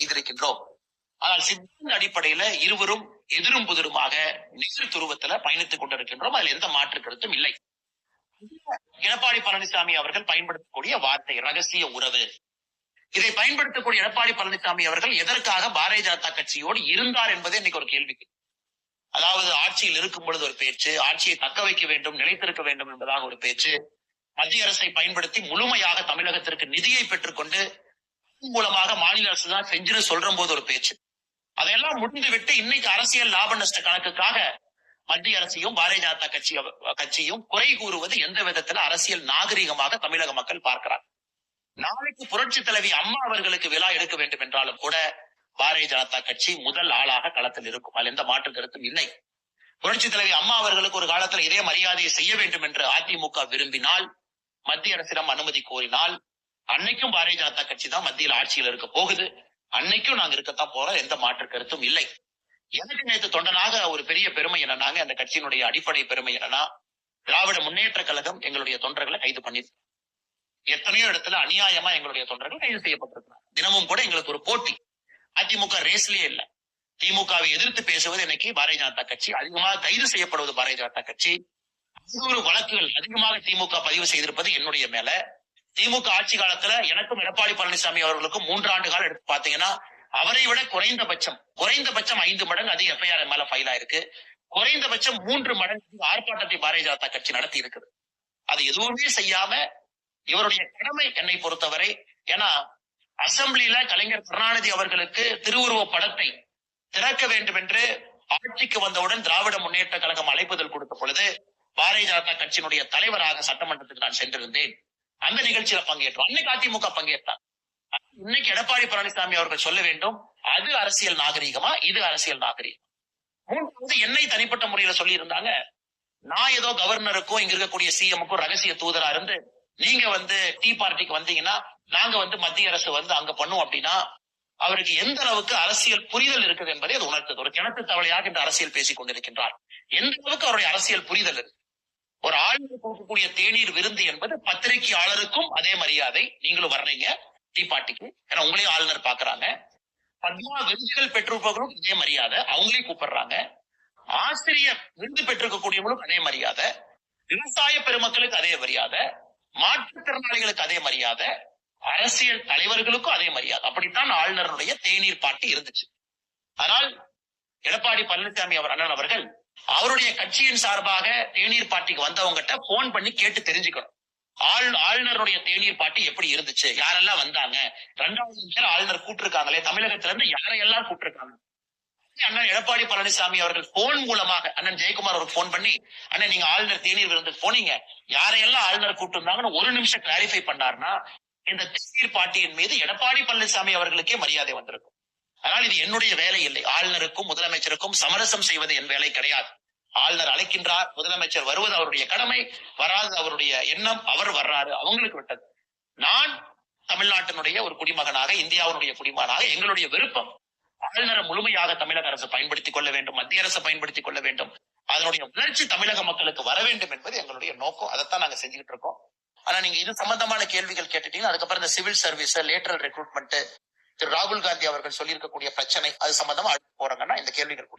செய்திருக்கின்றோம் ஆனால் சித்தின் அடிப்படையில இருவரும் எதிரும் புதிருமாக நிகழ் துருவத்துல பயணித்துக் கொண்டிருக்கின்றோம். அதில் எந்த மாற்று கருத்தும் இல்லை. எடப்பாடி பழனிசாமி அவர்கள் பயன்படுத்தக்கூடிய வார்த்தை ரகசிய உறவு. இதை பயன்படுத்தக்கூடிய எடப்பாடி பழனிசாமி அவர்கள் எதற்காக பாரதிய ஜனதா கட்சியோடு இருந்தார் என்பதே இன்னைக்கு ஒரு கேள்விக்கு அதாவது ஆட்சியில் இருக்கும் பொழுது ஒரு பேச்சு ஆட்சியை தக்க வைக்க வேண்டும் நிலைத்திருக்க வேண்டும் என்பதாக ஒரு பேச்சு. மத்திய அரசை பயன்படுத்தி முழுமையாக தமிழகத்திற்கு நிதியை பெற்றுக்கொண்டு மூலமாக மாநில அரசு தான் செஞ்சுன்னு சொல்ற போது ஒரு பேச்சு. அதையெல்லாம் முடிந்து விட்டு இன்னைக்கு அரசியல் லாப நஷ்ட கணக்குக்காக மத்திய அரசையும் பாரதிய ஜனதா கட்சி கட்சியும் குறை கூறுவது எந்த விதத்துல அரசியல் நாகரிகமாக தமிழக மக்கள் பார்க்கிறார். நாளைக்கு புரட்சி தலைவி அம்மா அவர்களுக்கு விழா எடுக்க வேண்டும் என்றாலும் கூட பாரதிய ஜனதா கட்சி முதல் ஆளாக களத்தில் இருக்கும். அதில் எந்த மாற்று கருத்தும் இல்லை. புரட்சி தலைவி அம்மா அவர்களுக்கு ஒரு காலத்துல இதே மரியாதையை செய்ய வேண்டும் என்று அதிமுக விரும்பினால் மத்திய அரசிடம் அனுமதி கோரினால் அன்னைக்கும் பாரதிய ஜனதா கட்சி தான் மத்தியில் ஆட்சியில் இருக்க போகுது. அன்னைக்கும் நாங்க இருக்கத்தான் போறோம். எந்த மாற்று கருத்தும் இல்லை. எனக்கு நேற்று தொண்டனாக ஒரு பெரிய பெருமை என்னன்னாங்க அந்த கட்சியினுடைய அடிப்படை பெருமை என்னன்னா திராவிட முன்னேற்ற கழகம் எங்களுடைய தொண்டர்களை கைது பண்ணிருக்கு எத்தனையோ இடத்துல அநியாயமா எங்களுடைய தொண்டர்கள் கைது செய்யப்பட்டிருக்கிறாங்க. தினமும் கூட எங்களுக்கு ஒரு போட்டி. அதிமுக ரேஸ்லயே இல்ல. திமுகவை எதிர்த்து பேசுவது இன்னைக்கு பாரதிய ஜனதா கட்சி. அதிகமாக கைது செய்யப்படுவது பாரதிய ஜனதா கட்சி. ஒரு வழக்குகள் அதிகமாக திமுக பதிவு செய்திருப்பது என்னுடைய மேல. திமுக ஆட்சி காலத்துல எனக்கும் எடப்பாடி பழனிசாமி அவர்களுக்கும் மூன்று ஆண்டு காலம் எடுத்து பாத்தீங்கன்னா அவரை விட குறைந்தபட்சம் குறைந்தபட்சம் ஐந்து மடங்கு அது எஃப்ஐஆர் மேல ஃபைல் ஆயிருக்கு. குறைந்தபட்சம் மூன்று மடங்கு ஆர்ப்பாட்டத்தை பாரதிய ஜனதா கட்சி நடத்தி இருக்குது. அது எதுவுமே செய்யாம இவருடைய கடமை என்னை பொறுத்தவரை ஏன்னா அசம்பிளியில கலைஞர் கருணாநிதி அவர்களுக்கு திருவுருவ படத்தை திறக்க வேண்டும் என்று ஆட்சிக்கு வந்தவுடன் திராவிட முன்னேற்ற கழகம் அழைப்புதல் கொடுத்த பொழுது பாரதிய ஜனதா கட்சியினுடைய தலைவராக சட்டமன்றத்துக்கு நான் சென்றிருந்தேன். அந்த நிகழ்ச்சியில பங்கேற்றோம். அன்னைக்கு அதிமுக பங்கேற்றார் இன்னைக்கு எடப்பாடி பழனிசாமி அவர்கள் சொல்ல வேண்டும் அது அரசியல் நாகரிகமா? இது அரசியல் நாகரிகம்? மூன்றாவது என்னை தனிப்பட்ட முறையில சொல்லி இருந்தாங்க நான் ஏதோ கவர்னருக்கும் இங்க இருக்கக்கூடிய சிஎம்முக்கும் ரகசிய தூதரா இருந்து நீங்க வந்து டீ பார்ட்டிக்கு வந்தீங்கன்னா நாங்க வந்து மத்திய அரசு வந்து அங்க பண்ணுவோம் அப்படின்னா அவருக்கு எந்த அளவுக்கு அரசியல் புரிதல் இருக்குது என்பதை அது உணர்த்தது. ஒரு கிணத்து தவளையாக இந்த அரசியல் பேசிக் கொண்டிருக்கின்றார். எந்த அளவுக்கு அவருடைய அரசியல் புரிதல் இருக்கு? ஒரு ஆளுநர் கொடுக்கக்கூடிய தேநீர் விருந்து என்பது பத்திரிகையாளருக்கும் அதே மரியாதை. நீங்களும் வர்றீங்க டீ பார்ட்டிக்கு ஏன்னா உங்களையும் ஆளுநர் பாக்குறாங்க பத்மா விருதுகள் பெற்றிருப்பவர்களும் இதே மரியாதை. அவங்களையும் கூப்பிடுறாங்க. ஆசிரியர் விருது பெற்றிருக்கக்கூடியவங்களும் அதே மரியாதை. விவசாய பெருமக்களுக்கு அதே மரியாதை. மாற்றுத்திறனாளிகளுக்கு அதே மரியாதை. அரசியல் தலைவர்களுக்கும் அதே மரியாதை. அப்படித்தான் ஆளுநருடைய தேநீர் பாட்டு இருந்துச்சு. ஆனால் எடப்பாடி பழனிசாமி அவர் அண்ணன் அவர்கள் அவருடைய கட்சியின் சார்பாக தேநீர் பாட்டிக்கு வந்தவங்ககிட்ட போன் பண்ணி கேட்டு தெரிஞ்சுக்கணும். ஆள் ஆளுநருடைய தேநீர் பாட்டி எப்படி இருந்துச்சு? யாரெல்லாம் வந்தாங்க? ரெண்டாவது பேர் ஆளுநர் கூட்டிருக்காங்களே தமிழகத்துல இருந்து யாரையெல்லாம் கூட்டிருக்காங்க அண்ணன் எடப்பாடி பழனிசாமி அவர்கள் போன் மூலமாக அண்ணன் ஜெயக்குமார் அவருக்கு போன் பண்ணி அண்ணன் நீங்க ஆளுநர் தேநீர் விருந்துக்கு போனீங்க. யாரையெல்லாம் ஆளுநர் கூப்பிட்டு இருந்தாங்கன்னு ஒரு நிமிஷம் கிளாரிஃபை பண்ணாருன்னா இந்த தேநீர் பாட்டியின் மீது எடப்பாடி பழனிசாமி அவர்களுக்கே மரியாதை வந்திருக்கும். அதனால் இது என்னுடைய வேலை இல்லை. ஆளுநருக்கும் முதலமைச்சருக்கும் சமரசம் செய்வது என் வேலை கிடையாது. ஆளுநர் அழைக்கின்றார் முதலமைச்சர் வருவது அவருடைய கடமை வராது அவருடைய எண்ணம் அவர் வர்றாரு அவங்களுக்கு விட்டது. நான் தமிழ்நாட்டினுடைய ஒரு குடிமகனாக இந்தியாவினுடைய குடிமகனாக எங்களுடைய விருப்பம் ஆளுநரை முழுமையாக தமிழக அரசு பயன்படுத்திக் கொள்ள வேண்டும் மத்திய அரசு பயன்படுத்திக் கொள்ள வேண்டும். அதனுடைய வளர்ச்சி தமிழக மக்களுக்கு வர வேண்டும் என்பது எங்களுடைய நோக்கம். அதைத்தான் நாங்க செஞ்சுக்கிட்டு இருக்கோம். ஆனா நீங்க இது சம்பந்தமான கேள்விகள் கேட்டுட்டீங்கன்னா அதுக்கப்புறம் இந்த சிவில் சர்வீஸ் லேட்டரல் ரெக்ரூட்மெண்ட் திரு ராகுல் காந்தி அவர்கள் சொல்லியிருக்கக்கூடிய பிரச்சனை அது சம்பந்தமா அடுத்து போறாங்கன்னா இந்த கேள்விகள்